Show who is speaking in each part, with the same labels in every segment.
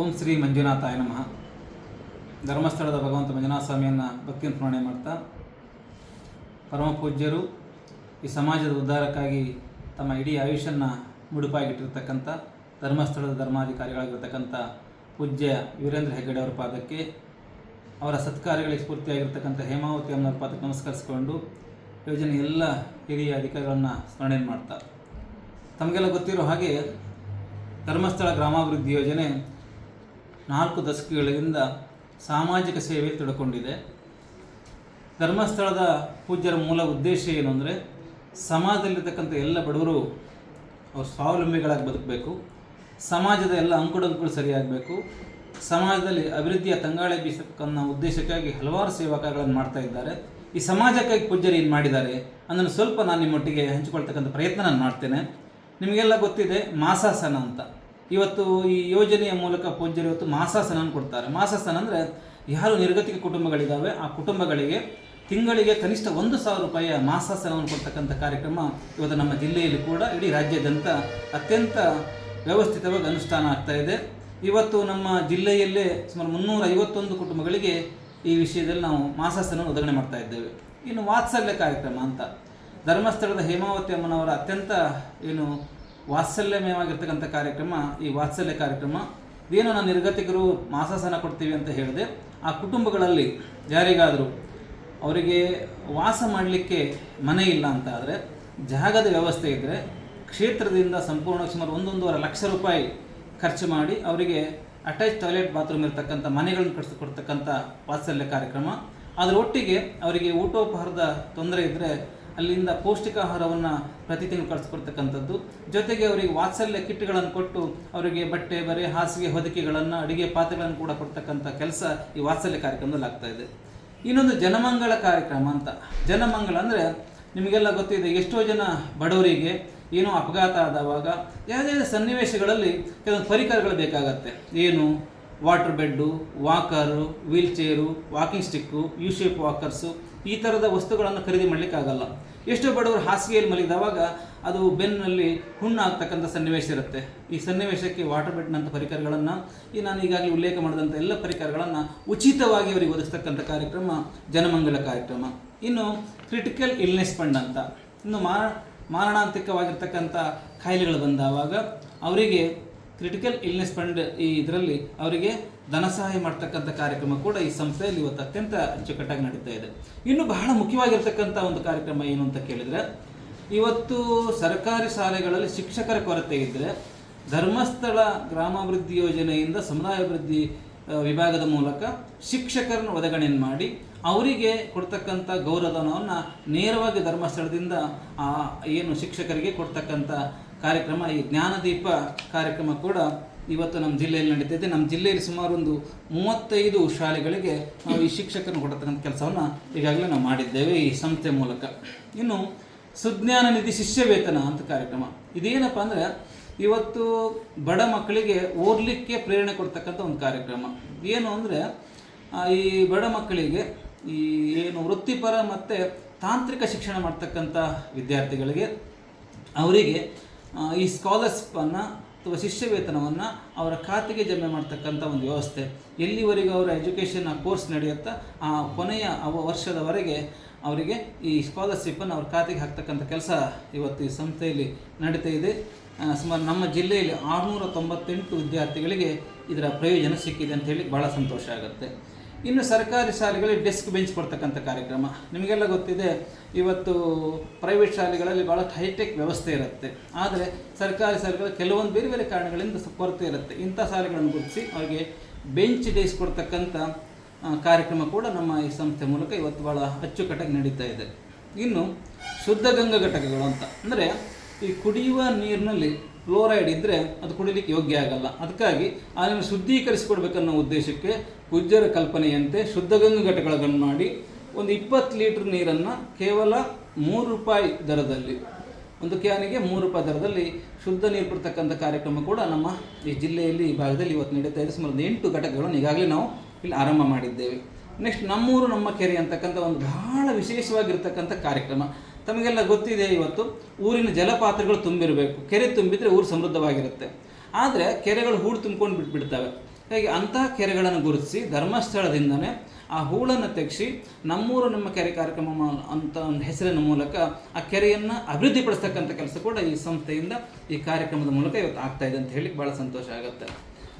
Speaker 1: ಓಂ ಶ್ರೀ ಮಂಜುನಾಥಾಯ ನಮಃ. ಧರ್ಮಸ್ಥಳದ ಭಗವಂತ ಮಂಜುನಾಥ ಸ್ವಾಮಿಯನ್ನು ಭಕ್ತಿಯನ್ನು ಸ್ಮರಣೆ ಮಾಡ್ತಾ, ಪರಮ ಪೂಜ್ಯರು ಈ ಸಮಾಜದ ಉದ್ಧಾರಕ್ಕಾಗಿ ತಮ್ಮ ಇಡೀ ಆಯುಷನ್ನು ಮುಡುಪಾಗಿಟ್ಟಿರ್ತಕ್ಕಂಥ, ಧರ್ಮಸ್ಥಳದ ಧರ್ಮಾಧಿಕಾರಿಗಳಾಗಿರ್ತಕ್ಕಂಥ ಪೂಜ್ಯ ವೀರೇಂದ್ರ ಹೆಗ್ಗಡೆ ಅವರ ಪಾದಕ್ಕೆ, ಅವರ ಸತ್ಕಾರ್ಯಗಳಿಗೆ ಸ್ಫೂರ್ತಿಯಾಗಿರ್ತಕ್ಕಂಥ ಹೇಮಾವತಿ ಅಮ್ಮನವರ ಪಾದಕ್ಕೆ ನಮಸ್ಕರಿಸಿಕೊಂಡು ಯೋಜನೆ ಎಲ್ಲ ಹಿರಿಯ ಅಧಿಕಾರಿಗಳನ್ನು ಸ್ಮರಣೆ ಮಾಡ್ತಾ. ತಮಗೆಲ್ಲ ಗೊತ್ತಿರೋ ಹಾಗೆ ಧರ್ಮಸ್ಥಳ ಗ್ರಾಮಾಭಿವೃದ್ಧಿ ಯೋಜನೆ ನಾಲ್ಕು ದಶಕಗಳಿಂದ ಸಾಮಾಜಿಕ ಸೇವೆ ತೊಡಕೊಂಡಿದೆ. ಧರ್ಮಸ್ಥಳದ ಪೂಜ್ಯರ ಮೂಲ ಉದ್ದೇಶ ಏನು ಅಂದರೆ, ಸಮಾಜದಲ್ಲಿರ್ತಕ್ಕಂಥ ಎಲ್ಲ ಬಡವರು ಅವ್ರು ಸ್ವಾವಲಂಬಿಗಳಾಗಿ ಬದುಕಬೇಕು. ಸಮಾಜದ ಎಲ್ಲ ಅಂಕುಡಂಕುಗಳು ಸರಿಯಾಗಬೇಕು. ಸಮಾಜದಲ್ಲಿ ಅಭಿವೃದ್ಧಿಯ ತಂಗಾಳೆ ಬೀಸಕ್ಕನ್ನೋ ಉದ್ದೇಶಕ್ಕಾಗಿ ಹಲವಾರು ಸೇವಾ ಕಾರ್ಯಗಳನ್ನು ಮಾಡ್ತಾ ಇದ್ದಾರೆ. ಈ ಸಮಾಜಕ್ಕಾಗಿ ಪೂಜ್ಯರು ಏನು ಮಾಡಿದ್ದಾರೆ ಅದನ್ನು ಸ್ವಲ್ಪ ನಾನು ನಿಮ್ಮೊಟ್ಟಿಗೆ ಹಂಚಿಕೊಳ್ತಕ್ಕಂಥ ಪ್ರಯತ್ನ ನಾನು ಮಾಡ್ತೇನೆ. ನಿಮಗೆಲ್ಲ ಗೊತ್ತಿದೆ ಮಾಸಾಸನ ಅಂತ. ಇವತ್ತು ಈ ಯೋಜನೆಯ ಮೂಲಕ ಪೂಜ್ಯರು ಇವತ್ತು ಮಾಸಾಸನ ಕೊಡ್ತಾರೆ. ಮಾಸಾಸನ ಅಂದರೆ ಯಾರು ನಿರ್ಗತಿಕ ಕುಟುಂಬಗಳಿದ್ದಾವೆ ಆ ಕುಟುಂಬಗಳಿಗೆ ತಿಂಗಳಿಗೆ ಕನಿಷ್ಠ ಒಂದು ಸಾವಿರ ರೂಪಾಯಿಯ ಮಾಸಾಸನವನ್ನು ಕೊಡ್ತಕ್ಕಂಥ ಕಾರ್ಯಕ್ರಮ ಇವತ್ತು ನಮ್ಮ ಜಿಲ್ಲೆಯಲ್ಲಿ ಕೂಡ ಇಡೀ ರಾಜ್ಯಾದ್ಯಂತ ಅತ್ಯಂತ ವ್ಯವಸ್ಥಿತವಾಗಿ ಅನುಷ್ಠಾನ ಆಗ್ತಾ ಇದೆ. ಇವತ್ತು ನಮ್ಮ ಜಿಲ್ಲೆಯಲ್ಲೇ ಸುಮಾರು ಮುನ್ನೂರ ಐವತ್ತೊಂದು ಕುಟುಂಬಗಳಿಗೆ ಈ ವಿಷಯದಲ್ಲಿ ನಾವು ಮಾಸಾಸನ ಒದಗಣೆ ಮಾಡ್ತಾ ಇದ್ದೇವೆ. ಇನ್ನು ವಾತ್ಸಲ್ಯ ಕಾರ್ಯಕ್ರಮ ಅಂತ. ಧರ್ಮಸ್ಥಳದ ಹೇಮಾವತಿ ಅಮ್ಮನವರ ಅತ್ಯಂತ ಏನು ವಾತ್ಸಲ್ಯಮಯವಾಗಿರ್ತಕ್ಕಂಥ ಕಾರ್ಯಕ್ರಮ, ಈ ವಾತ್ಸಲ್ಯ ಕಾರ್ಯಕ್ರಮ, ಇದೇನು ನಾನು ನಿರ್ಗತಿಕರು ಮಾಸಾಸನ ಕೊಡ್ತೀವಿ ಅಂತ ಹೇಳಿದೆ. ಆ ಕುಟುಂಬಗಳಲ್ಲಿ ಯಾರಿಗಾದರೂ ಅವರಿಗೆ ವಾಸ ಮಾಡಲಿಕ್ಕೆ ಮನೆ ಇಲ್ಲ ಅಂತ ಆದರೆ, ಜಾಗದ ವ್ಯವಸ್ಥೆ ಇದ್ದರೆ ಕ್ಷೇತ್ರದಿಂದ ಸಂಪೂರ್ಣ ಸುಮಾರು ಒಂದೊಂದೂವರೆ ಲಕ್ಷ ರೂಪಾಯಿ ಖರ್ಚು ಮಾಡಿ ಅವರಿಗೆ ಅಟ್ಯಾಚ್ ಟಾಯ್ಲೆಟ್ ಬಾತ್ರೂಮ್ ಇರತಕ್ಕಂಥ ಮನೆಗಳನ್ನು ಕಟ್ಟಿಸಿಕೊಡ್ತಕ್ಕಂಥ ವಾತ್ಸಲ್ಯ ಕಾರ್ಯಕ್ರಮ. ಅದರ ಒಟ್ಟಿಗೆ ಅವರಿಗೆ ಊಟೋಪಹಾರದ ತೊಂದರೆ ಇದ್ದರೆ ಅಲ್ಲಿಂದ ಪೌಷ್ಟಿಕಾಹಾರವನ್ನು ಪ್ರತಿ ತಿಂಗಳು ಕಳಿಸ್ಕೊಡ್ತಕ್ಕಂಥದ್ದು. ಜೊತೆಗೆ ಅವರಿಗೆ ವಾತ್ಸಲ್ಯ ಕಿಟ್ಗಳನ್ನು ಕೊಟ್ಟು ಅವರಿಗೆ ಬಟ್ಟೆ, ಬರೆ, ಹಾಸಿಗೆ ಹೊದಿಕೆಗಳನ್ನು, ಅಡುಗೆ ಪಾತ್ರೆಗಳನ್ನು ಕೂಡ ಕೊಡ್ತಕ್ಕಂಥ ಕೆಲಸ ಈ ವಾತ್ಸಲ್ಯ ಕಾರ್ಯಕ್ರಮದಲ್ಲಿ ಆಗ್ತಾ ಇದೆ. ಇನ್ನೊಂದು ಜನಮಂಗಳ ಕಾರ್ಯಕ್ರಮ ಅಂತ. ಜನಮಂಗಳ ಅಂದರೆ ನಿಮಗೆಲ್ಲ ಗೊತ್ತಿದೆ, ಎಷ್ಟೋ ಜನ ಬಡವರಿಗೆ ಏನೋ ಅಪಘಾತ ಆದವಾಗ ಯಾವುದೇ ಸನ್ನಿವೇಶಗಳಲ್ಲಿ ಕೆಲವೊಂದು ಪರಿಕರಗಳು ಬೇಕಾಗತ್ತೆ. ಏನು? Water bed, walker wheel chair walking stick U shape walkers ಈ ಥರದ ವಸ್ತುಗಳನ್ನು ಖರೀದಿ ಮಾಡಲಿಕ್ಕಾಗಲ್ಲ. ಎಷ್ಟೋ ಬಡವರು ಹಾಸಿಗೆಯಲ್ಲಿ ಮಲಗಿದವಾಗ ಅದು ಬೆನ್ನಲ್ಲಿ ಹುಣ್ಣು ಆಗ್ತಕ್ಕಂಥ ಸನ್ನಿವೇಶ ಇರುತ್ತೆ. ಈ ಸನ್ನಿವೇಶಕ್ಕೆ ವಾಟರ್ ಬೆಡ್ನಂಥ ಪರಿಕರಗಳನ್ನು ಈ ನಾನು ಈಗಾಗಲೇ ಉಲ್ಲೇಖ ಮಾಡಿದಂಥ ಎಲ್ಲ ಪರಿಕರಗಳನ್ನು ಉಚಿತವಾಗಿ ಅವರಿಗೆ ಒದಗಿಸ್ತಕ್ಕಂಥ ಕಾರ್ಯಕ್ರಮ, ಜನಮಂಗಲ ಕಾರ್ಯಕ್ರಮ. ಇನ್ನು ಕ್ರಿಟಿಕಲ್ ಇಲ್ನೆಸ್ ಫಂಡ್ ಅಂತ. ಇನ್ನು ಮಾರ ಮಾರಣಾಂತಿಕವಾಗಿರ್ತಕ್ಕಂಥ ಕಾಯಿಲೆಗಳು ಬಂದಾವಾಗ ಅವರಿಗೆ ಕ್ರಿಟಿಕಲ್ ಇಲ್ನೆಸ್ ಫಂಡ್ ಈ ಇದರಲ್ಲಿ ಅವರಿಗೆ ಧನ ಸಹಾಯ ಮಾಡ್ತಕ್ಕಂಥ ಕಾರ್ಯಕ್ರಮ ಕೂಡ ಈ ಸಂಸ್ಥೆಯಲ್ಲಿ ಇವತ್ತು ಅತ್ಯಂತ ಅಚ್ಚುಕಟ್ಟಾಗಿ ನಡೀತಾ ಇದೆ. ಇನ್ನು ಬಹಳ ಮುಖ್ಯವಾಗಿರ್ತಕ್ಕಂಥ ಒಂದು ಕಾರ್ಯಕ್ರಮ ಏನು ಅಂತ ಕೇಳಿದರೆ, ಇವತ್ತು ಸರ್ಕಾರಿ ಶಾಲೆಗಳಲ್ಲಿ ಶಿಕ್ಷಕರ ಕೊರತೆ ಇದ್ದರೆ ಧರ್ಮಸ್ಥಳ ಗ್ರಾಮಾಭಿವೃದ್ಧಿ ಯೋಜನೆಯಿಂದ ಸಮುದಾಯ ಅಭಿವೃದ್ಧಿ ವಿಭಾಗದ ಮೂಲಕ ಶಿಕ್ಷಕರನ್ನು ಒದಗಣೆಯನ್ನು ಮಾಡಿ ಅವರಿಗೆ ಕೊಡ್ತಕ್ಕಂಥ ಗೌರವಧನವನ್ನು ನೇರವಾಗಿ ಧರ್ಮಸ್ಥಳದಿಂದ ಆ, ಏನು ಶಿಕ್ಷಕರಿಗೆ ಕೊಡ್ತಕ್ಕಂಥ ಕಾರ್ಯಕ್ರಮ, ಈ ಜ್ಞಾನದೀಪ ಕಾರ್ಯಕ್ರಮ ಕೂಡ ಇವತ್ತು ನಮ್ಮ ಜಿಲ್ಲೆಯಲ್ಲಿ ನಡೀತಿದೆ ನಮ್ಮ ಜಿಲ್ಲೆಯಲ್ಲಿ ಸುಮಾರು ಒಂದು ಮೂವತ್ತೈದು ಶಾಲೆಗಳಿಗೆ ನಾವು ಈ ಶಿಕ್ಷಕರನ್ನು ಕೊಡತಕ್ಕಂಥ ಕೆಲಸವನ್ನು ಈಗಾಗಲೇ ನಾವು ಮಾಡಿದ್ದೇವೆ ಈ ಸಂಸ್ಥೆ ಮೂಲಕ. ಇನ್ನು ಸುಜ್ಞಾನ ನಿಧಿ ಶಿಷ್ಯ ವೇತನ ಅಂತ ಕಾರ್ಯಕ್ರಮ. ಇದೇನಪ್ಪ ಅಂದರೆ ಇವತ್ತು ಬಡ ಮಕ್ಕಳಿಗೆ ಓದಲಿಕ್ಕೆ ಪ್ರೇರಣೆ ಕೊಡ್ತಕ್ಕಂಥ ಒಂದು ಕಾರ್ಯಕ್ರಮ. ಏನು ಅಂದರೆ ಈ ಬಡ ಮಕ್ಕಳಿಗೆ ಈ ಏನು ವೃತ್ತಿಪರ ಮತ್ತು ತಾಂತ್ರಿಕ ಶಿಕ್ಷಣ ಮಾಡ್ತಕ್ಕಂಥ ವಿದ್ಯಾರ್ಥಿಗಳಿಗೆ ಅವರಿಗೆ ಈ ಸ್ಕಾಲರ್ಶಿಪ್ಪನ್ನು ಅಥವಾ ಶಿಷ್ಯ ವೇತನವನ್ನು ಅವರ ಖಾತೆಗೆ ಜಮೆ ಮಾಡ್ತಕ್ಕಂಥ ಒಂದು ವ್ಯವಸ್ಥೆ. ಎಲ್ಲಿವರೆಗೂ ಅವರ ಎಜುಕೇಷನ್ ಕೋರ್ಸ್ ನಡೆಯುತ್ತಾ, ಆ ಕೊನೆಯ ಅವ ವರ್ಷದವರೆಗೆ ಅವರಿಗೆ ಈ ಸ್ಕಾಲರ್ಶಿಪ್ಪನ್ನು ಅವ್ರ ಖಾತೆಗೆ ಹಾಕ್ತಕ್ಕಂಥ ಕೆಲಸ ಇವತ್ತು ಈ ಸಂಸ್ಥೆಯಲ್ಲಿ ನಡೀತಾ ಇದೆ. ಸುಮಾರು ನಮ್ಮ ಜಿಲ್ಲೆಯಲ್ಲಿ ಆರುನೂರ ತೊಂಬತ್ತೆಂಟು ವಿದ್ಯಾರ್ಥಿಗಳಿಗೆ ಇದರ ಪ್ರಯೋಜನ ಸಿಕ್ಕಿದೆ ಅಂತ ಹೇಳಿ ಭಾಳ ಸಂತೋಷ ಆಗುತ್ತೆ. ಇನ್ನು ಸರ್ಕಾರಿ ಶಾಲೆಗಳಲ್ಲಿ ಡೆಸ್ಕ್ ಬೆಂಚ್ ಕೊಡ್ತಕ್ಕಂಥ ಕಾರ್ಯಕ್ರಮ. ನಿಮಗೆಲ್ಲ ಗೊತ್ತಿದೆ, ಇವತ್ತು ಪ್ರೈವೇಟ್ ಶಾಲೆಗಳಲ್ಲಿ ಭಾಳಷ್ಟು ಹೈಟೆಕ್ ವ್ಯವಸ್ಥೆ ಇರುತ್ತೆ. ಆದರೆ ಸರ್ಕಾರಿ ಶಾಲೆಗಳು ಕೆಲವೊಂದು ಬೇರೆ ಬೇರೆ ಕಾರಣಗಳಿಂದ ಕೊರತೆ ಇರುತ್ತೆ. ಇಂಥ ಶಾಲೆಗಳನ್ನು ಗುರುತಿಸಿ ಅವರಿಗೆ ಬೆಂಚ್ ಡೇಸ್ ಕೊಡ್ತಕ್ಕಂಥ ಕಾರ್ಯಕ್ರಮ ಕೂಡ ನಮ್ಮ ಈ ಸಂಸ್ಥೆ ಮೂಲಕ ಇವತ್ತು ಭಾಳ ಅಚ್ಚುಕಟ್ಟಾಗಿ ನಡೀತಾ ಇದೆ. ಇನ್ನು ಶುದ್ಧ ಗಂಗಾ ಘಟಕಗಳು ಅಂತ. ಅಂದರೆ ಈ ಕುಡಿಯುವ ನೀರಿನಲ್ಲಿ ಫ್ಲೋರೈಡ್ ಇದ್ದರೆ ಅದು ಕುಡಿಲಿಕ್ಕೆ ಯೋಗ್ಯ ಆಗಲ್ಲ. ಅದಕ್ಕಾಗಿ ಅದನ್ನು ಶುದ್ಧೀಕರಿಸಿಕೊಡ್ಬೇಕನ್ನೋ ಉದ್ದೇಶಕ್ಕೆ ಪೂಜ್ಯರ ಕಲ್ಪನೆಯಂತೆ ಶುದ್ಧ ಗಂಗಾ ಘಟಕಗಳನ್ನು ಮಾಡಿ ಒಂದು ಇಪ್ಪತ್ತು ಲೀಟ್ರ್ ನೀರನ್ನು ಕೇವಲ ಮೂರು ರೂಪಾಯಿ ದರದಲ್ಲಿ, ಒಂದು ಕ್ಯಾನಿಗೆ ಮೂರು ರೂಪಾಯಿ ದರದಲ್ಲಿ ಶುದ್ಧ ನೀರು ಕೊಡ್ತಕ್ಕಂಥ ಕಾರ್ಯಕ್ರಮ ಕೂಡ ನಮ್ಮ ಈ ಜಿಲ್ಲೆಯಲ್ಲಿ ಈ ಭಾಗದಲ್ಲಿ ಇವತ್ತು ನಡೀತಾ ಇದೆ. ಸುಮಾರು ಎಂಟು ಘಟಕಗಳನ್ನು ಈಗಾಗಲೇ ನಾವು ಇಲ್ಲಿ ಆರಂಭ ಮಾಡಿದ್ದೇವೆ. ನೆಕ್ಸ್ಟ್ ನಮ್ಮೂರು, ನಮ್ಮ ಕೆರೆ ಅಂತಕ್ಕಂಥ ಒಂದು ಬಹಳ ವಿಶೇಷವಾಗಿರ್ತಕ್ಕಂಥ ಕಾರ್ಯಕ್ರಮ. ತಮಗೆಲ್ಲ ಗೊತ್ತಿದೆ ಇವತ್ತು, ಊರಿನ ಜಲಪಾತ್ರಗಳು ತುಂಬಿರಬೇಕು. ಕೆರೆ ತುಂಬಿದರೆ ಊರು ಸಮೃದ್ಧವಾಗಿರುತ್ತೆ. ಆದರೆ ಕೆರೆಗಳು ಹೂಡು ತುಂಬ್ಕೊಂಡು ಬಿಟ್ಬಿಡ್ತವೆ. ಹಾಗೆ ಅಂತಹ ಕೆರೆಗಳನ್ನು ಗುರುತಿಸಿ ಧರ್ಮಸ್ಥಳದಿಂದನೇ ಆ ಹೂಳನ್ನು ತೆಗೆಸಿ ನಮ್ಮೂರು ನಮ್ಮ ಕೆರೆ ಕಾರ್ಯಕ್ರಮ ಅಂತ ಒಂದು ಹೆಸರಿನ ಮೂಲಕ ಆ ಕೆರೆಯನ್ನು ಅಭಿವೃದ್ಧಿಪಡಿಸ್ತಕ್ಕಂಥ ಕೆಲಸ ಕೂಡ ಈ ಸಂಸ್ಥೆಯಿಂದ ಈ ಕಾರ್ಯಕ್ರಮದ ಮೂಲಕ ಇವತ್ತು ಆಗ್ತಾ ಇದೆ ಅಂತ ಹೇಳಿ ಭಾಳ ಸಂತೋಷ ಆಗುತ್ತೆ.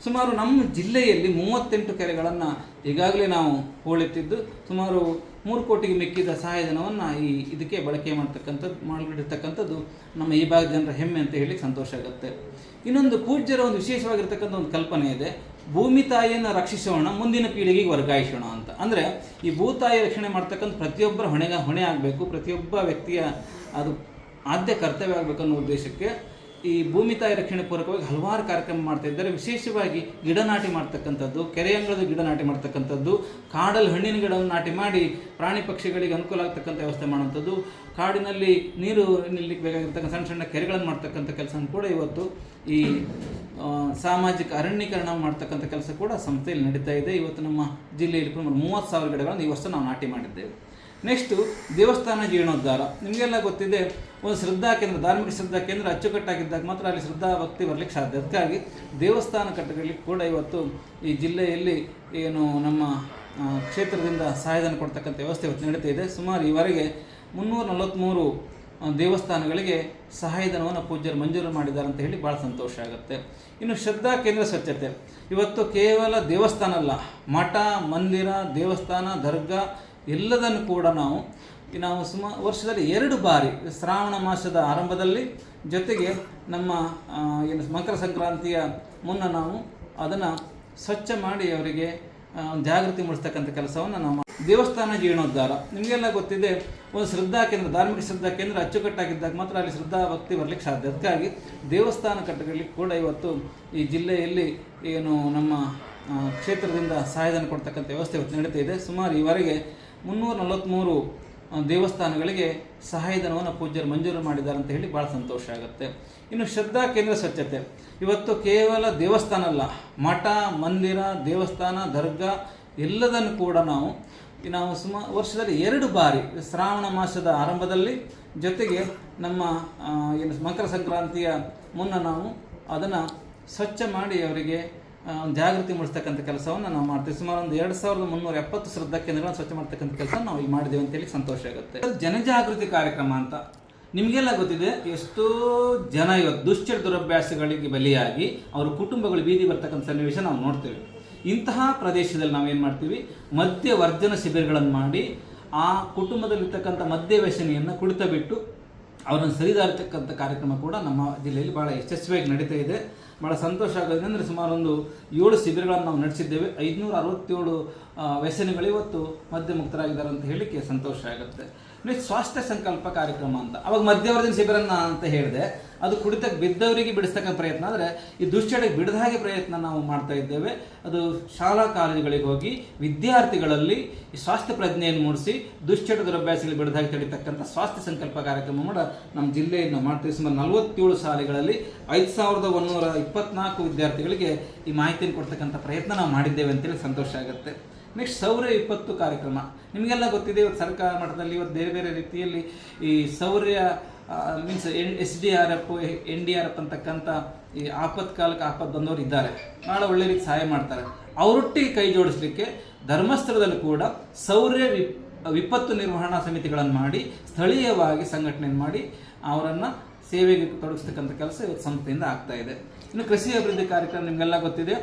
Speaker 1: ಸುಮಾರು ನಮ್ಮ ಜಿಲ್ಲೆಯಲ್ಲಿ ಮೂವತ್ತೆಂಟು ಕೆರೆಗಳನ್ನು ಈಗಾಗಲೇ ನಾವು ಹೂಳೆತ್ತಿದ್ದು ಸುಮಾರು ಮೂರು ಕೋಟಿಗೆ ಮಿಕ್ಕಿದ ಸಹಾಯಧನವನ್ನು ಈ ಇದಕ್ಕೆ ಬಳಕೆ ಮಾಡ್ತಕ್ಕಂಥದ್ದು ಮಾಡಿರ್ತಕ್ಕಂಥದ್ದು ನಮ್ಮ ಈ ಭಾಗದ ಜನರ ಹೆಮ್ಮೆ ಅಂತ ಹೇಳಿ ಸಂತೋಷ ಆಗುತ್ತೆ. ಇನ್ನೊಂದು ಪೂಜ್ಯರ ಒಂದು ವಿಶೇಷವಾಗಿರ್ತಕ್ಕಂಥ ಒಂದು ಕಲ್ಪನೆ ಇದೆ. ಭೂಮಿ ತಾಯಿಯನ್ನು ರಕ್ಷಿಸೋಣ, ಮುಂದಿನ ಪೀಳಿಗೆಗೆ ವರ್ಗಾಯಿಸೋಣ ಅಂತ. ಅಂದರೆ ಈ ಭೂತಾಯಿ ರಕ್ಷಣೆ ಮಾಡ್ತಕ್ಕಂಥ ಪ್ರತಿಯೊಬ್ಬರ ಹೊಣೆಗ, ಹೊಣೆ ಆಗಬೇಕು, ಪ್ರತಿಯೊಬ್ಬ ವ್ಯಕ್ತಿಯ ಅದು ಆದ್ಯ ಕರ್ತವ್ಯ ಆಗಬೇಕು ಅನ್ನೋ ಉದ್ದೇಶಕ್ಕೆ ಈ ಭೂಮಿ ತಾಯಿ ರಕ್ಷಣೆ ಪೂರಕವಾಗಿ ಹಲವಾರು ಕಾರ್ಯಕ್ರಮ ಮಾಡ್ತಾ ಇದ್ದಾರೆ. ವಿಶೇಷವಾಗಿ ಗಿಡ ನಾಟಿ ಮಾಡ್ತಕ್ಕಂಥದ್ದು ಕೆರೆಯಂಗಳದ್ದು ಅಂಗಳದ ಗಿಡ ನಾಟಿ ಮಾಡ್ತಕ್ಕಂಥದ್ದು, ಕಾಡಲ್ಲಿ ಹಣ್ಣಿನ ಗಿಡವನ್ನು ನಾಟಿ ಮಾಡಿ ಪ್ರಾಣಿ ಪಕ್ಷಿಗಳಿಗೆ ಅನುಕೂಲ ಆಗ್ತಕ್ಕಂಥ ವ್ಯವಸ್ಥೆ ಮಾಡುವಂಥದ್ದು, ಕಾಡಿನಲ್ಲಿ ನೀರು ನಿಲ್ಲಿಕ್ಕೆ ಬೇಕಾಗಿರ್ತಕ್ಕಂಥ ಸಣ್ಣ ಸಣ್ಣ ಕೆರೆಗಳನ್ನು ಮಾಡ್ತಕ್ಕಂಥ ಕೆಲಸ ಕೂಡ ಇವತ್ತು ಈ ಸಾಮಾಜಿಕ ಅರಣ್ಯೀಕರಣ ಮಾಡ್ತಕ್ಕಂಥ ಕೆಲಸ ಕೂಡ ಸಂಸ್ಥೆಯಲ್ಲಿ ನಡೀತಾ ಇದೆ. ಇವತ್ತು ನಮ್ಮ ಜಿಲ್ಲೆಯಲ್ಲಿ ಸುಮಾರು ಮೂವತ್ತು ಸಾವಿರ ಗಿಡಗಳನ್ನು ಈ ವರ್ಷ ನಾವು ನಾಟಿ ಮಾಡಿದ್ದೇವೆ. ನೆಕ್ಸ್ಟು ದೇವಸ್ಥಾನ ಜೀರ್ಣೋದ್ಧಾರ. ನಿಮಗೆಲ್ಲ ಗೊತ್ತಿದೆ, ಒಂದು ಶ್ರದ್ಧಾ ಕೇಂದ್ರ, ಧಾರ್ಮಿಕ ಶ್ರದ್ಧಾ ಕೇಂದ್ರ ಅಚ್ಚುಕಟ್ಟಾಗಿದ್ದಾಗ ಮಾತ್ರ ಅಲ್ಲಿ ಶ್ರದ್ಧಾ ಭಕ್ತಿ ಬರಲಿಕ್ಕೆ ಸಾಧ್ಯ. ಅದಕ್ಕಾಗಿ ದೇವಸ್ಥಾನ ಕಟ್ಟಗಳಿಗೆ ಕೂಡ ಇವತ್ತು ಈ ಜಿಲ್ಲೆಯಲ್ಲಿ ಏನು ನಮ್ಮ ಕ್ಷೇತ್ರದಿಂದ ಸಹಾಯಧನ ಕೊಡ್ತಕ್ಕಂಥ ವ್ಯವಸ್ಥೆ ಇವತ್ತು ನಡೀತಾ ಇದೆ. ಸುಮಾರು ಈವರೆಗೆ ಮುನ್ನೂರ ನಲವತ್ತ್ಮೂರು ದೇವಸ್ಥಾನಗಳಿಗೆ ಸಹಾಯಧನವನ್ನು ಪೂಜ್ಯರು ಮಂಜೂರು ಮಾಡಿದ್ದಾರೆ ಅಂತ ಹೇಳಿ ಭಾಳ ಸಂತೋಷ ಆಗುತ್ತೆ. ಇನ್ನು ಶ್ರದ್ಧಾ ಕೇಂದ್ರ ಸ್ವಚ್ಛತೆ. ಇವತ್ತು ಕೇವಲ ದೇವಸ್ಥಾನ ಅಲ್ಲ, ಮಠ, ಮಂದಿರ, ದೇವಸ್ಥಾನ, ದರ್ಗಾ ಎಲ್ಲದನ್ನು ಕೂಡ ನಾವು ನಾವು ಸುಮ, ವರ್ಷದಲ್ಲಿ ಎರಡು ಬಾರಿ ಶ್ರಾವಣ ಮಾಸದ ಆರಂಭದಲ್ಲಿ ಜೊತೆಗೆ ನಮ್ಮ ಏನು ಮಕರ ಸಂಕ್ರಾಂತಿಯ ಮುನ್ನ ನಾವು ಅದನ್ನು ಸ್ವಚ್ಛ ಮಾಡಿ ಅವರಿಗೆ ಒಂದು ಜಾಗೃತಿ ಮೂಡಿಸ್ತಕ್ಕಂಥ ಕೆಲಸವನ್ನು ನಾವು ದೇವಸ್ಥಾನ ಜೀರ್ಣೋದ್ಧಾರ. ನಿಮಗೆಲ್ಲ ಗೊತ್ತಿದೆ, ಒಂದು ಶ್ರದ್ಧಾ ಕೇಂದ್ರ, ಧಾರ್ಮಿಕ ಶ್ರದ್ಧಾ ಕೇಂದ್ರ ಅಚ್ಚುಕಟ್ಟಾಗಿದ್ದಾಗ ಮಾತ್ರ ಅಲ್ಲಿ ಶ್ರದ್ಧಾ ಭಕ್ತಿ ಬರಲಿಕ್ಕೆ ಸಾಧ್ಯ. ಅದಕ್ಕಾಗಿ ದೇವಸ್ಥಾನ ಕಟ್ಟಗಳಿಗೆ ಕೂಡ ಇವತ್ತು ಈ ಜಿಲ್ಲೆಯಲ್ಲಿ ಏನು ನಮ್ಮ ಕ್ಷೇತ್ರದಿಂದ ಸಹಾಯಧನ ಕೊಡ್ತಕ್ಕಂಥ ವ್ಯವಸ್ಥೆ ಇವತ್ತು ನಡೀತಾ ಇದೆ. ಸುಮಾರು ಈವರೆಗೆ ಮುನ್ನೂರ ನಲವತ್ತ್ಮೂರು ದೇವಸ್ಥಾನಗಳಿಗೆ ಸಹಾಯಧನವನ್ನು ಪೂಜ್ಯರು ಮಂಜೂರು ಮಾಡಿದ್ದಾರೆ ಅಂತ ಹೇಳಿ ಭಾಳ ಸಂತೋಷ ಆಗುತ್ತೆ. ಇನ್ನು ಶ್ರದ್ಧಾ ಕೇಂದ್ರ ಸ್ವಚ್ಛತೆ. ಇವತ್ತು ಕೇವಲ ದೇವಸ್ಥಾನ ಅಲ್ಲ, ಮಠ, ಮಂದಿರ, ದೇವಸ್ಥಾನ, ದರ್ಗಾ ಎಲ್ಲದನ್ನು ಕೂಡ ನಾವು ನಾವು ಸುಮ, ವರ್ಷದಲ್ಲಿ ಎರಡು ಬಾರಿ ಶ್ರಾವಣ ಮಾಸದ ಆರಂಭದಲ್ಲಿ ಜೊತೆಗೆ ನಮ್ಮ ಏನು ಮಕರ ಸಂಕ್ರಾಂತಿಯ ಮುನ್ನ ನಾವು ಅದನ್ನು ಸ್ವಚ್ಛ ಮಾಡಿ ಅವರಿಗೆ ಒಂದು ಜಾಗೃತಿ ಮೂಡಿಸ್ತಕ್ಕಂಥ ಕೆಲಸವನ್ನು ನಾವು ಮಾಡ್ತೀವಿ. ಸುಮಾರು ಒಂದು ಎರಡು ಸಾವಿರದ ಮುನ್ನೂರ ಎಪ್ಪತ್ತು ಶ್ರದ್ಧಾ ಕೇಂದ್ರಗಳನ್ನು ಸ್ವಚ್ಛ ಮಾಡ್ತಕ್ಕಂಥ ಕೆಲಸ ನಾವು ಇಲ್ಲಿ ಮಾಡಿದ್ದೇವೆ ಅಂತೇಳಿ ಸಂತೋಷ ಆಗುತ್ತೆ. ಜನಜಾಗೃತಿ ಕಾರ್ಯಕ್ರಮ ಅಂತ ನಿಮಗೆಲ್ಲ ಗೊತ್ತಿದೆ, ಎಷ್ಟೋ ಜನ ಇವತ್ತು ದುಶ್ಚರ ದುರಭ್ಯಾಸಗಳಿಗೆ ಬಲಿಯಾಗಿ ಅವರ ಕುಟುಂಬಗಳು ಬೀದಿ ಬರ್ತಕ್ಕಂಥ ಸನ್ನಿವೇಶ ನಾವು ನೋಡ್ತೇವೆ. ಇಂತಹ ಪ್ರದೇಶದಲ್ಲಿ ನಾವೇನು ಮಾಡ್ತೀವಿ? ಮದ್ಯ ವರ್ಜನ ಶಿಬಿರಗಳನ್ನು ಮಾಡಿ ಆ ಕುಟುಂಬದಲ್ಲಿರ್ತಕ್ಕಂಥ ಮದ್ಯ ವ್ಯಸನಿಯನ್ನು ಕುಳಿತ ಬಿಟ್ಟು ಅವರನ್ನು ಸರಿದಾರ್ತಕ್ಕಂಥ ಕಾರ್ಯಕ್ರಮ ಕೂಡ ನಮ್ಮ ಜಿಲ್ಲೆಯಲ್ಲಿ ಭಾಳ ಯಶಸ್ವಿಯಾಗಿ ನಡೀತಾ ಇದೆ. ಭಾಳ ಸಂತೋಷ ಆಗೋದು ಅಂದರೆ ಸುಮಾರು ಒಂದು ಏಳು ಶಿಬಿರಗಳನ್ನು ನಾವು ನಡೆಸಿದ್ದೇವೆ. ಐದುನೂರ ಅರವತ್ತೇಳು ವ್ಯಸನಿಗಳು ಇವತ್ತು ಮದ್ಯ ಮುಕ್ತರಾಗಿದ್ದಾರೆ ಅಂತ ಹೇಳಲಿಕ್ಕೆ ಸಂತೋಷ ಆಗುತ್ತೆ. ನೆಕ್ಸ್ಟ್ ಸ್ವಾಸ್ಥ್ಯ ಸಂಕಲ್ಪ ಕಾರ್ಯಕ್ರಮ ಅಂತ. ಅವಾಗ ಮಧ್ಯವರ್ಜನ ಶಿಬಿರನ ಅಂತ ಹೇಳಿದೆ, ಅದು ಕುಡಿತಕ್ಕೆ ಬಿದ್ದವರಿಗೆ ಬಿಡಿಸ್ತಕ್ಕಂಥ ಪ್ರಯತ್ನ. ಅಂದರೆ ಈ ದುಶ್ಚಟಕ್ಕೆ ಬಿಡದ ಹಾಗೆ ಪ್ರಯತ್ನ ನಾವು ಮಾಡ್ತಾ ಇದ್ದೇವೆ. ಅದು ಶಾಲಾ ಕಾಲೇಜುಗಳಿಗೆ ಹೋಗಿ ವಿದ್ಯಾರ್ಥಿಗಳಲ್ಲಿ ಈ ಸ್ವಾಸ್ಥ್ಯ ಪ್ರಜ್ಞೆಯನ್ನು ಮೂಡಿಸಿ, ದುಶ್ಚಟ ದುರಭ್ಯಾಸಗಳಿಗೆ ಬಿಡದ ಹಾಗೆ ತಡೀತಕ್ಕಂಥ ಸ್ವಾಸ್ಥ್ಯ ಸಂಕಲ್ಪ ಕಾರ್ಯಕ್ರಮ ಕೂಡ ನಮ್ಮ ಜಿಲ್ಲೆಯನ್ನು ಮಾಡ್ತೀವಿ. ಸುಮಾರು ನಲವತ್ತೇಳು ಶಾಲೆಗಳಲ್ಲಿ ಐದು ಸಾವಿರದ ಒಂದೂರ ಇಪ್ಪತ್ನಾಲ್ಕು ವಿದ್ಯಾರ್ಥಿಗಳಿಗೆ ಈ ಮಾಹಿತಿಯನ್ನು ಕೊಡ್ತಕ್ಕಂಥ ಪ್ರಯತ್ನ ನಾವು ಮಾಡಿದ್ದೇವೆ ಅಂತೇಳಿ ಸಂತೋಷ ಆಗುತ್ತೆ. ನೆಕ್ಸ್ಟ್ ಸೌರ ವಿಪತ್ತು ಕಾರ್ಯಕ್ರಮ. ನಿಮಗೆಲ್ಲ ಗೊತ್ತಿದೆ, ಇವತ್ತು ಸರ್ಕಾರ ಮಟ್ಟದಲ್ಲಿ ಇವತ್ತು ಬೇರೆ ಬೇರೆ ರೀತಿಯಲ್ಲಿ ಈ Shaurya means S D R F N D R F ಅಂತಕ್ಕಂಥ ಈ ಆಪತ್ಕಾಲಕ್ಕೆ ಆಪತ್ ಬಂದವರು ಇದ್ದಾರೆ. ಭಾಳ ಒಳ್ಳೆ ರೀತಿ ಸಹಾಯ ಮಾಡ್ತಾರೆ. ಅವರೊಟ್ಟಿಗೆ ಕೈ ಜೋಡಿಸಲಿಕ್ಕೆ ಧರ್ಮಸ್ಥಳದಲ್ಲಿ ಕೂಡ ಸೌರ್ಯ ವಿಪ್, ವಿಪತ್ತು ನಿರ್ವಹಣಾ ಸಮಿತಿಗಳನ್ನು ಮಾಡಿ, ಸ್ಥಳೀಯವಾಗಿ ಸಂಘಟನೆ ಮಾಡಿ ಅವರನ್ನು ಸೇವೆಗೆ ತೊಡಗಿಸ್ತಕ್ಕಂಥ ಕೆಲಸ ಇವತ್ತು ಸಂಸ್ಥೆಯಿಂದ ಆಗ್ತಾ ಇದೆ. ಇನ್ನು ಕೃಷಿ ಅಭಿವೃದ್ಧಿ ಕಾರ್ಯಕ್ರಮ ನಿಮಗೆಲ್ಲ ಗೊತ್ತಿದೆ.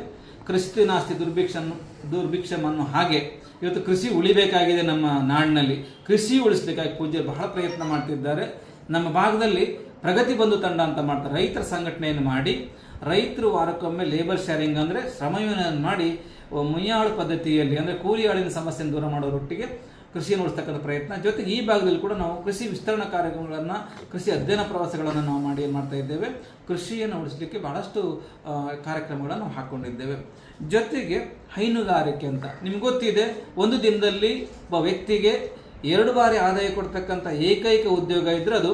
Speaker 1: ಕೃಷಿ ನಾಸ್ತಿ ದುರ್ಭಿಕ್ಷನ್ನು ದುರ್ಭಿಕ್ಷಮನ್ನು ಹಾಗೆ. ಇವತ್ತು ಕೃಷಿ ಉಳಿಬೇಕಾಗಿದೆ ನಮ್ಮ ನಾಡಿನಲ್ಲಿ. ಕೃಷಿ ಉಳಿಸ್ಲಿಕ್ಕಾಗಿ ಪೂಜ್ಯರು ಬಹಳ ಪ್ರಯತ್ನ ಮಾಡ್ತಿದ್ದಾರೆ. ನಮ್ಮ ಭಾಗದಲ್ಲಿ ಪ್ರಗತಿ ಬಂಧು ತಂಡ ಅಂತ ಮಾಡ್ತಾರೆ. ರೈತರ ಸಂಘಟನೆಯನ್ನು ಮಾಡಿ, ರೈತರು ವಾರಕ್ಕೊಮ್ಮೆ ಲೇಬರ್ ಶೇರಿಂಗ್ ಅಂದರೆ ಶ್ರಮವನ್ನು ಮಾಡಿ ಮುಯ್ಯಾಳು ಪದ್ಧತಿಯಲ್ಲಿ ಅಂದರೆ ಕೂಲಿ ಆಳಿನ ಸಮಸ್ಯೆಯನ್ನು ದೂರ ಮಾಡೋರೊಟ್ಟಿಗೆ ಕೃಷಿಯನ್ನು ಉಳಿಸ್ತಕ್ಕಂಥ ಪ್ರಯತ್ನ. ಜೊತೆಗೆ ಈ ಭಾಗದಲ್ಲಿ ಕೂಡ ನಾವು ಕೃಷಿ ವಿಸ್ತರಣಾ ಕಾರ್ಯಕ್ರಮಗಳನ್ನು, ಕೃಷಿ ಅಧ್ಯಯನ ಪ್ರವಾಸಗಳನ್ನು ನಾವು ಮಾಡಿ ಏನು ಮಾಡ್ತಾ ಇದ್ದೇವೆ. ಕೃಷಿಯನ್ನು ಉಳಿಸಲಿಕ್ಕೆ ಬಹಳಷ್ಟು ಕಾರ್ಯಕ್ರಮಗಳನ್ನು ಹಾಕ್ಕೊಂಡಿದ್ದೇವೆ ಜೊತೆಗೆ ಹೈನುಗಾರಿಕೆ ಅಂತ. ನಿಮ್ಗೆ ಗೊತ್ತಿದೆ, ಒಂದು ದಿನದಲ್ಲಿ ಒಬ್ಬ ವ್ಯಕ್ತಿಗೆ ಎರಡು ಬಾರಿ ಆದಾಯ ಕೊಡ್ತಕ್ಕಂಥ ಏಕೈಕ ಉದ್ಯೋಗ ಇದ್ದರೆ ಅದು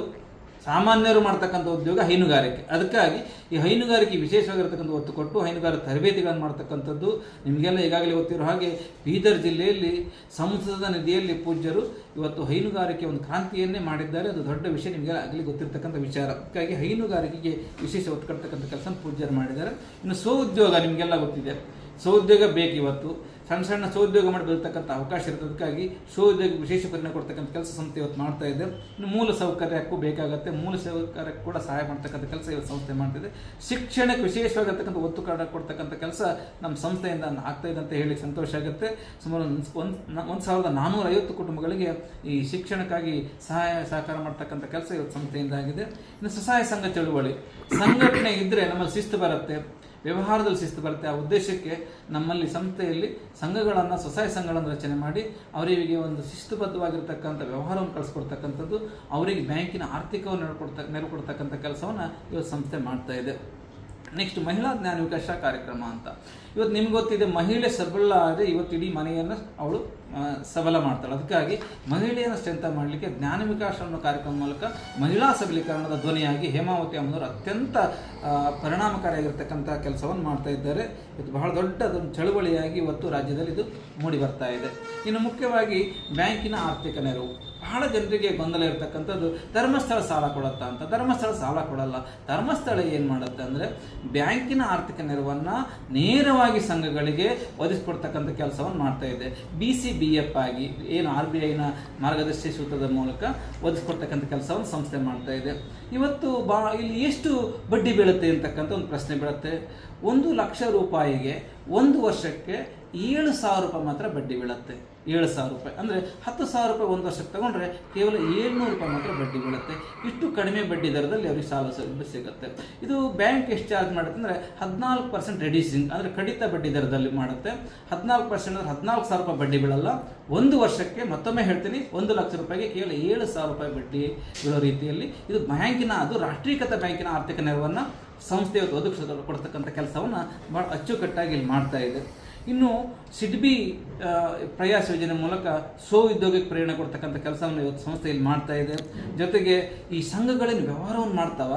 Speaker 1: ಸಾಮಾನ್ಯರು ಮಾಡ್ತಕ್ಕಂಥ ಉದ್ಯೋಗ ಹೈನುಗಾರಿಕೆ. ಅದಕ್ಕಾಗಿ ಈ ಹೈನುಗಾರಿಕೆ ವಿಶೇಷವಾಗಿರ್ತಕ್ಕಂಥ ಒತ್ತು ಕೊಟ್ಟು ಹೈನುಗಾರ ತರಬೇತಿಗಳನ್ನು ಮಾಡ್ತಕ್ಕಂಥದ್ದು ನಿಮಗೆಲ್ಲ ಈಗಾಗಲೇ ಗೊತ್ತಿರೋ ಹಾಗೆ ಬೀದರ್ ಜಿಲ್ಲೆಯಲ್ಲಿ ಸಂಸದ ನಿಧಿಯಲ್ಲಿ ಪೂಜ್ಯರು ಇವತ್ತು ಹೈನುಗಾರಿಕೆ ಒಂದು ಕ್ರಾಂತಿಯನ್ನೇ ಮಾಡಿದ್ದಾರೆ. ಅದು ದೊಡ್ಡ ವಿಷಯ ನಿಮಗೆಲ್ಲ ಆಗಲಿ ಗೊತ್ತಿರ್ತಕ್ಕಂಥ ವಿಚಾರ. ಅದಕ್ಕಾಗಿ ಹೈನುಗಾರಿಕೆಗೆ ವಿಶೇಷ ಒತ್ತು ಕೊಡ್ತಕ್ಕಂಥ ಕೆಲಸ ಪೂಜ್ಯರು ಮಾಡಿದ್ದಾರೆ. ಇನ್ನು ಸ್ವ ಉದ್ಯೋಗ ನಿಮಗೆಲ್ಲ ಗೊತ್ತಿದೆ. ಸ್ವಉದ್ಯೋಗ ಬೇಕು ಇವತ್ತು ಸಣ್ಣ ಸಣ್ಣ ಸ್ವೋದ್ಯೋಗ ಮಾಡಿ ಬರ್ತಕ್ಕಂಥ ಅವಕಾಶ ಇರೋದಕ್ಕಾಗಿ ಸ್ವಉದ್ಯೋಗ ವಿಶೇಷ ಪರಿಣಾಮ ಕೊಡ್ತಕ್ಕಂಥ ಕೆಲಸ ಸಂಸ್ಥೆ ಇವತ್ತು ಮಾಡ್ತಾ ಇದೆ. ಇನ್ನು ಮೂಲ ಸೌಕರ್ಯಕ್ಕೂ ಬೇಕಾಗುತ್ತೆ. ಮೂಲ ಸೌಕರ್ಯಕ್ಕೆ ಕೂಡ ಸಹಾಯ ಮಾಡ್ತಕ್ಕಂಥ ಕೆಲಸ ಇವತ್ತು ಸಂಸ್ಥೆ ಮಾಡ್ತಿದೆ. ಶಿಕ್ಷಣಕ್ಕೆ ವಿಶೇಷವಾಗಿರ್ತಕ್ಕಂಥ ಒತ್ತು ಕಾರಣ ಕೊಡ್ತಕ್ಕಂಥ ಕೆಲಸ ನಮ್ಮ ಸಂಸ್ಥೆಯಿಂದ ಆಗ್ತಾ ಇದೆ ಅಂತ ಹೇಳಿ ಸಂತೋಷ ಆಗುತ್ತೆ. ಸುಮಾರು ಒಂದು ಒಂದು ಸಾವಿರದ ನಾನ್ನೂರ ಐವತ್ತು ಕುಟುಂಬಗಳಿಗೆ ಈ ಶಿಕ್ಷಣಕ್ಕಾಗಿ ಸಹಾಯ, ಸಹಕಾರ ಮಾಡ್ತಕ್ಕಂಥ ಕೆಲಸ ಇವತ್ತು ಸಂಸ್ಥೆಯಿಂದ ಆಗಿದೆ. ಇನ್ನು ಸ್ವಸಹಾಯ ಸಂಘ ಚಳುವಳಿ. ಸಂಘಟನೆ ಇದ್ದರೆ ನಮ್ಮಲ್ಲಿ ಶಿಸ್ತು ಬರುತ್ತೆ. ವ್ಯವಹಾರದಲ್ಲಿ ಶಿಸ್ತು ಬರುತ್ತೆ. ಆ ಉದ್ದೇಶಕ್ಕೆ ನಮ್ಮಲ್ಲಿ ಸಂಸ್ಥೆಯಲ್ಲಿ ಸಂಘಗಳನ್ನು, ಸ್ವಸಹಾಯ ಸಂಘಗಳನ್ನು ರಚನೆ ಮಾಡಿ ಅವರಿಗೆ ಒಂದು ಶಿಸ್ತುಬದ್ಧವಾಗಿರ್ತಕ್ಕಂಥ ವ್ಯವಹಾರವನ್ನು ಕಳಿಸ್ಕೊಡ್ತಕ್ಕಂಥದ್ದು, ಅವರಿಗೆ ಬ್ಯಾಂಕಿನ ಆರ್ಥಿಕವನ್ನು ನೆರಕೊಡ್ತ, ನೆರಕೊಡ್ತಕ್ಕಂಥ ಕೆಲಸವನ್ನು ಇವತ್ತು ಸಂಸ್ಥೆ ಮಾಡ್ತಾ ಇದೆ. ನೆಕ್ಸ್ಟ್ ಮಹಿಳಾ ಜ್ಞಾನ ವಿಕಾಸ ಕಾರ್ಯಕ್ರಮ ಅಂತ. ಇವತ್ತು ನಿಮ್ಗೆ ಗೊತ್ತಿದೆ, ಮಹಿಳೆ ಸಬಲ ಆದರೆ ಇವತ್ತು ಇಡೀ ಮನೆಯನ್ನು ಅವಳು ಸಬಲ ಮಾಡ್ತಾಳೆ. ಅದಕ್ಕಾಗಿ ಮಹಿಳೆಯನ್ನು ಸ್ಟ್ರೆಂಥ ಮಾಡಲಿಕ್ಕೆ ಜ್ಞಾನ ವಿಕಾಸ ಅನ್ನೋ ಕಾರ್ಯಕ್ರಮ ಮೂಲಕ ಮಹಿಳಾ ಸಬಲೀಕರಣದ ಧ್ವನಿಯಾಗಿ ಹೇಮಾವತಿ ಅಮ್ಮನವರು ಅತ್ಯಂತ ಪರಿಣಾಮಕಾರಿಯಾಗಿರ್ತಕ್ಕಂಥ ಕೆಲಸವನ್ನು ಮಾಡ್ತಾ ಇದ್ದಾರೆ. ಇದು ಬಹಳ ದೊಡ್ಡ ಅದೊಂದು ಚಳುವಳಿಯಾಗಿ ಇವತ್ತು ರಾಜ್ಯದಲ್ಲಿ ಇದು ಮೂಡಿ ಬರ್ತಾ ಇದೆ. ಇನ್ನು ಮುಖ್ಯವಾಗಿ ಬ್ಯಾಂಕಿನ ಆರ್ಥಿಕ ನೆರವು. ಬಹಳ ಜನರಿಗೆ ಗೊಂದಲ ಇರತಕ್ಕಂಥದ್ದು ಧರ್ಮಸ್ಥಳ ಸಾಲ ಕೊಡುತ್ತಾ ಅಂತ. ಧರ್ಮಸ್ಥಳ ಸಾಲ ಕೊಡಲ್ಲ. ಧರ್ಮಸ್ಥಳ ಏನು ಮಾಡುತ್ತೆ ಅಂದರೆ ಬ್ಯಾಂಕಿನ ಆರ್ಥಿಕ ನೆರವನ್ನು ನೇರವಾಗಿ ಸಂಘಗಳಿಗೆ ಒದಗಿಸ್ಕೊಡ್ತಕ್ಕಂಥ ಕೆಲಸವನ್ನು ಮಾಡ್ತಾ ಇದೆ. ಬಿ ಸಿ ಬಿ ಎಫ್ ಆಗಿ ಏನು ಆರ್ ಬಿ ಐನ ಮಾರ್ಗದರ್ಶಿ ಸೂತ್ರದ ಮೂಲಕ ಒದಗಿಸ್ಕೊಡ್ತಕ್ಕಂಥ ಕೆಲಸವನ್ನು ಸಂಸ್ಥೆ ಮಾಡ್ತಾ ಇದೆ. ಇವತ್ತು ಬಾ ಇಲ್ಲಿ ಎಷ್ಟು ಬಡ್ಡಿ ಬೀಳುತ್ತೆ ಅಂತಕ್ಕಂಥ ಒಂದು ಪ್ರಶ್ನೆ ಬೀಳುತ್ತೆ. ಒಂದು ಲಕ್ಷ ರೂಪಾಯಿಗೆ ಒಂದು ವರ್ಷಕ್ಕೆ ಏಳು ಸಾವಿರ ರೂಪಾಯಿ ಮಾತ್ರ ಬಡ್ಡಿ ಬೀಳುತ್ತೆ. ಏಳು ಸಾವಿರ ರೂಪಾಯಿ. ಅಂದರೆ ಹತ್ತು ಸಾವಿರ ರೂಪಾಯಿ ಒಂದು ವರ್ಷಕ್ಕೆ ತಗೊಂಡ್ರೆ ಕೇವಲ ಏಳ್ನೂರು ರೂಪಾಯಿ ಮಾತ್ರ ಬಡ್ಡಿ ಬೀಳುತ್ತೆ. ಇಷ್ಟು ಕಡಿಮೆ ಬಡ್ಡಿ ದರದಲ್ಲಿ ಅವ್ರಿಗೆ ಸಾಲ ಸೌಲಭ್ಯ ಸಿಗುತ್ತೆ. ಇದು ಬ್ಯಾಂಕ್ ಎಷ್ಟು ಚಾರ್ಜ್ ಮಾಡುತ್ತೆ ಅಂದರೆ ಹದಿನಾಲ್ಕು ಪರ್ಸೆಂಟ್ ರೆಡ್ಯೂಸಿಂಗ್ ಅಂದರೆ ಕಡಿತ ಬಡ್ಡಿ ದರದಲ್ಲಿ ಮಾಡುತ್ತೆ. ಹದಿನಾಲ್ಕು ಪರ್ಸೆಂಟ್ ಅಂದರೆ ಹದಿನಾಲ್ಕು ಸಾವಿರ ರೂಪಾಯಿ ಬಡ್ಡಿ ಬೀಳಲ್ಲ. ಒಂದು ವರ್ಷಕ್ಕೆ ಮತ್ತೊಮ್ಮೆ ಹೇಳ್ತೀನಿ, ಒಂದು ಲಕ್ಷ ರೂಪಾಯಿಗೆ ಕೇವಲ ಏಳು ಸಾವಿರ ರೂಪಾಯಿ ಬಡ್ಡಿ ಬೀಳೋ ರೀತಿಯಲ್ಲಿ ಇದು ಬ್ಯಾಂಕಿನ, ಅದು ರಾಷ್ಟ್ರೀಕೃತ ಬ್ಯಾಂಕಿನ ಆರ್ಥಿಕ ನೆರವನ್ನು ಸಂಸ್ಥೆ ಒದಗಿಸೋದು ಒದಗಿಸ ಕೊಡ್ತಕ್ಕಂಥ ಕೆಲಸವನ್ನು ಭಾಳ ಅಚ್ಚುಕಟ್ಟಾಗಿ ಇಲ್ಲಿ ಮಾಡ್ತಾ ಇದೆ. ಇನ್ನು ಸಿಡ್ಬಿ ಪ್ರಯಾಸ ಯೋಜನೆ ಮೂಲಕ ಸ್ವ ಉದ್ಯೋಗಕ್ಕೆ ಪ್ರೇರಣೆ ಕೊಡ್ತಕ್ಕಂಥ ಕೆಲಸವನ್ನು ಇವತ್ತು ಸಂಸ್ಥೆ ಇಲ್ಲಿ ಮಾಡ್ತಾ ಇದೆ. ಜೊತೆಗೆ ಈ ಸಂಘಗಳೇನು ವ್ಯವಹಾರವನ್ನು ಮಾಡ್ತಾವ,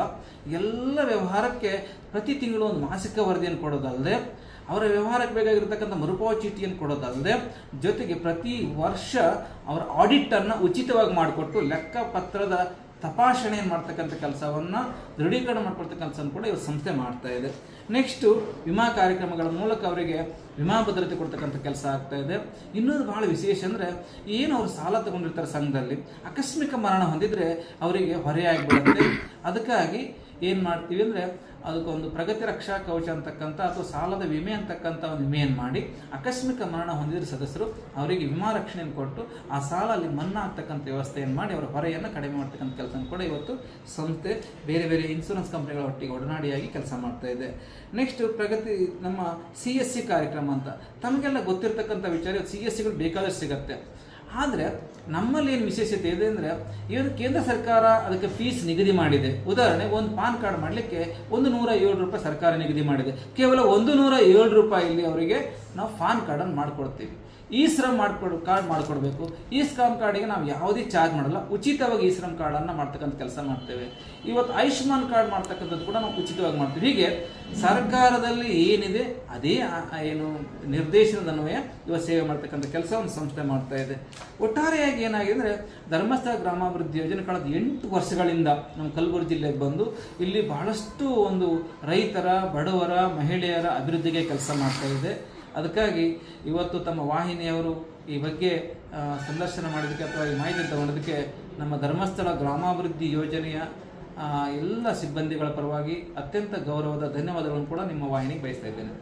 Speaker 1: ಎಲ್ಲ ವ್ಯವಹಾರಕ್ಕೆ ಪ್ರತಿ ತಿಂಗಳು ಒಂದು ಮಾಸಿಕ ವರದಿಯನ್ನು ಕೊಡೋದಲ್ಲದೆ, ಅವರ ವ್ಯವಹಾರಕ್ಕೆ ಬೇಕಾಗಿರ್ತಕ್ಕಂಥ ಮರುಪಾವತಿ ಚೀಟಿಯನ್ನು ಕೊಡೋದಲ್ಲದೆ, ಜೊತೆಗೆ ಪ್ರತಿ ವರ್ಷ ಅವರ ಆಡಿಟನ್ನು ಉಚಿತವಾಗಿ ಮಾಡಿಕೊಟ್ಟು ಲೆಕ್ಕಪತ್ರದ ತಪಾಸಣೆಯನ್ನು ಮಾಡ್ತಕ್ಕಂಥ ಕೆಲಸವನ್ನು ದೃಢೀಕರಣ ಮಾಡ್ಕೊಳ್ತಕ್ಕಂಥ ಕೂಡ ಇವರು ಸಂಸ್ಥೆ ಮಾಡ್ತಾ ಇದೆ. ನೆಕ್ಸ್ಟು ವಿಮಾ ಕಾರ್ಯಕ್ರಮಗಳ ಮೂಲಕ ಅವರಿಗೆ ವಿಮಾ ಭದ್ರತೆ ಕೊಡ್ತಕ್ಕಂಥ ಕೆಲಸ ಆಗ್ತಾ ಇದೆ. ಇನ್ನೊಂದು ಬಹಳ ವಿಶೇಷ ಅಂದರೆ, ಏನು ಅವರು ಸಾಲ ತಗೊಂಡಿರ್ತಾರೆ ಸಂಘದಲ್ಲಿ, ಆಕಸ್ಮಿಕ ಮರಣ ಹೊಂದಿದ್ರೆ ಅವರಿಗೆ ಹೊರೆಯಾಗಿಬಿಡುತ್ತೆ ಅದಕ್ಕಾಗಿ ಏನು ಮಾಡ್ತೀವಿ ಅಂದರೆ ಅದಕ್ಕೊಂದು ಪ್ರಗತಿ ರಕ್ಷಾ ಕವಚ ಅಂತಕ್ಕಂಥ ಅಥವಾ ಸಾಲದ ವಿಮೆ ಅಂತಕ್ಕಂಥ ಒಂದು ವಿಮೆಯನ್ನು ಮಾಡಿ ಆಕಸ್ಮಿಕ ಮರಣ ಹೊಂದಿದ ಸದಸ್ಯರು ಅವರಿಗೆ ವಿಮಾ ರಕ್ಷಣೆಯನ್ನು ಕೊಟ್ಟು ಆ ಸಾಲ ಅಲ್ಲಿ ಮನ್ನಾ ಆಗ್ತಕ್ಕಂಥ ವ್ಯವಸ್ಥೆಯನ್ನು ಮಾಡಿ ಅವರ ಹೊರೆಯನ್ನು ಕಡಿಮೆ ಮಾಡ್ತಕ್ಕಂಥ ಕೆಲಸ ಕೂಡ ಇವತ್ತು ಸಂಸ್ಥೆ ಬೇರೆ ಬೇರೆ ಇನ್ಶೂರೆನ್ಸ್ ಕಂಪ್ನಿಗಳ ಒಟ್ಟಿಗೆ ಒಡನಾಡಿಯಾಗಿ ಕೆಲಸ ಮಾಡ್ತಾ ಇದೆ. ನೆಕ್ಸ್ಟ್ ಪ್ರಗತಿ ನಮ್ಮ ಸಿ ಎಸ್ ಸಿ ಕಾರ್ಯಕ್ರಮ ಅಂತ. ತಮಗೆಲ್ಲ ಗೊತ್ತಿರತಕ್ಕಂಥ ವಿಚಾರ ಸಿ ಎಸ್ ಸಿಗಳು ಬೇಕಾದಷ್ಟು ಸಿಗುತ್ತೆ. ಆದರೆ ನಮ್ಮಲ್ಲಿ ಏನು ವಿಶೇಷತೆ ಇದೆ ಅಂದರೆ ಇವತ್ತು ಕೇಂದ್ರ ಸರ್ಕಾರ ಅದಕ್ಕೆ ಫೀಸ್ ನಿಗದಿ ಮಾಡಿದೆ. ಉದಾಹರಣೆ, ಒಂದು ಪಾನ್ ಕಾರ್ಡ್ ಮಾಡಲಿಕ್ಕೆ ಒಂದು ನೂರ ಏಳು ರೂಪಾಯಿ ಸರ್ಕಾರ ನಿಗದಿ ಮಾಡಿದೆ. ಕೇವಲ ಒಂದು ನೂರ ಏಳು ರೂಪಾಯಿಲಿ ಅವರಿಗೆ ನಾವು ಪಾನ್ ಕಾರ್ಡನ್ನು ಮಾಡಿಕೊಡ್ತೀವಿ. ಈ ಶ್ರಮ್ ಮಾಡ್ಕೊಡ್, ಕಾರ್ಡ್ ಮಾಡಿಕೊಡ್ಬೇಕು. ಈ ಶ್ರಮ್ ಕಾರ್ಡಿಗೆ ನಾವು ಯಾವುದೇ ಚಾರ್ಜ್ ಮಾಡಲ್ಲ. ಉಚಿತವಾಗಿ ಈ ಶ್ರಮ್ ಕಾರ್ಡನ್ನು ಮಾಡ್ತಕ್ಕಂಥ ಕೆಲಸ ಮಾಡ್ತೇವೆ. ಇವತ್ತು ಆಯುಷ್ಮಾನ್ ಕಾರ್ಡ್ ಮಾಡ್ತಕ್ಕಂಥದ್ದು ಕೂಡ ನಾವು ಉಚಿತವಾಗಿ ಮಾಡ್ತೀವಿ. ಹೀಗೆ ಸರ್ಕಾರದಲ್ಲಿ ಏನಿದೆ, ಅದೇ ಏನು ನಿರ್ದೇಶನದ ಅನ್ವಯ ಇವತ್ತು ಸೇವೆ ಮಾಡ್ತಕ್ಕಂಥ ಕೆಲಸವನ್ನು ಸಂಸ್ಥೆ ಮಾಡ್ತಾ ಇದೆ. ಒಟ್ಟಾರೆಯಾಗಿ ಏನಾಗಿದೆ ಅಂದರೆ, ಧರ್ಮಸ್ಥಳ ಗ್ರಾಮಾಭಿವೃದ್ಧಿ ಯೋಜನೆ ಕಳೆದ ಎಂಟು ವರ್ಷಗಳಿಂದ ನಮ್ಮ ಕಲಬುರಗಿ ಜಿಲ್ಲೆಗೆ ಬಂದು ಇಲ್ಲಿ ಬಹಳಷ್ಟು ಒಂದು ರೈತರ, ಬಡವರ, ಮಹಿಳೆಯರ ಅಭಿವೃದ್ಧಿಗೆ ಕೆಲಸ ಮಾಡ್ತಾ ಇದೆ. ಅದಕ್ಕಾಗಿ ಇವತ್ತು ತಮ್ಮ ವಾಹಿನಿಯವರು ಈ ಬಗ್ಗೆ ಸಂದರ್ಶನ ಮಾಡೋದಕ್ಕೆ ಅಥವಾ ಈ ಮಾಹಿತಿ ತಗೊಳ್ಳೋದಕ್ಕೆ ನಮ್ಮ ಧರ್ಮಸ್ಥಳ ಗ್ರಾಮಾಭಿವೃದ್ಧಿ ಯೋಜನೆಯ ಎಲ್ಲ ಸಿಬ್ಬಂದಿಗಳ ಪರವಾಗಿ ಅತ್ಯಂತ ಗೌರವದ ಧನ್ಯವಾದಗಳನ್ನು ಕೂಡ ನಿಮ್ಮ ವಾಹಿನಿಗೆ ಬಯಸ್ತಾ ಇದ್ದೇನೆ.